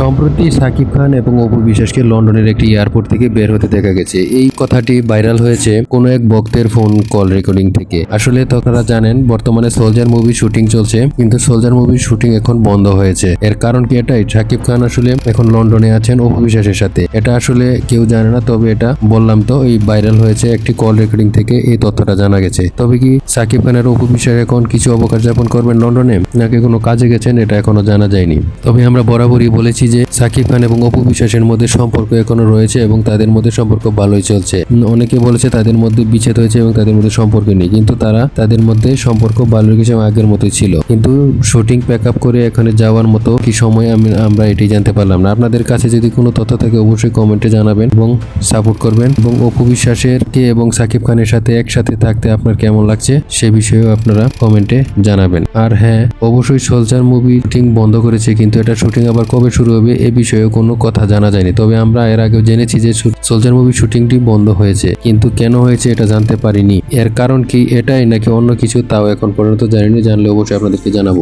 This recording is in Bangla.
সম্প্রতি সাকিব খান এবং অপু বিশ্বাসকে লন্ডনের একটি এয়ারপোর্ট থেকে বের হতে দেখা গেছে। এই কথাটি ভাইরাল হয়েছে কোনো এক ভক্তের ফোন কল রেকর্ডিং থেকে। আসলে তো আপনারা জানেন, বর্তমানে সোলজার মুভি শুটিং চলছে, কিন্তু সোলজার মুভি শুটিং এখন বন্ধ হয়েছে। এর কারণ কি এটাই? সাকিব খান আসলে এখন লন্ডনে আছেন অপু বিশ্বাসের সাথে। এটা আসলে কেউ জানে না, তবে এটা বললাম তো, এই ভাইরাল হয়েছে একটি কল রেকর্ডিং থেকে, এই তথ্যটা জানা গেছে। তবে কি সাকিব খানের অপু বিশ্বাস এখন কিছু অবকাশ যাপন করবেন লন্ডনে, নাকি কোনো কাজে গেছেন, এটা এখনও জানা যায়নি। তবে আমরা বরাবরই বলেছি সাকিব খান এবং অপু বিশ্বাসের মধ্যে সম্পর্ক এখনও রয়েছে এবং তাদের মধ্যে সম্পর্ক ভালোই চলছে। অনেকে বলেছে তাদের মধ্যে বিচ্ছেদ হয়েছে এবং তাদের মধ্যে সম্পর্ক নেই, কিন্তু তারা তাদের মধ্যে সম্পর্ক ভালো রেখেছে আগের মতোই ছিল। কিন্তু শুটিং প্যাক আপ করে এখানে যাওয়ার মতো কি সময় আমি, আমরা এটি জানতে পারলাম না। আপনাদের কাছে যদি কোনো তথ্য থাকে অবশ্যই কমেন্টে জানাবেন এবং সাপোর্ট করবেন এবং অপু বিশ্বাসের কে এবং সাকিব খানের সাথে একসাথে থাকতে আপনার কেমন লাগছে সে বিষয়েও আপনারা কমেন্টে জানাবেন। আর হ্যাঁ অবশ্যই সোলজার মুভি শুটিং বন্ধ করেছে, কিন্তু এটা শুটিং আবার কবে শুরু হবে এ বিষয়ে কোনো কথা জানা যায়নি। তবে আমরা এর আগেও জেনেছি যে সোলজার মুভি শুটিংটি বন্ধ হয়েছে। কিন্তু কেন হয়েছে এটা জানতে পারিনি। এর কারণ কি, এটাই নাকি অন্য কিছু, তাও এখন পর্যন্ত জানিনি। জানলে অবশ্যই আপনাদেরকে জানাব।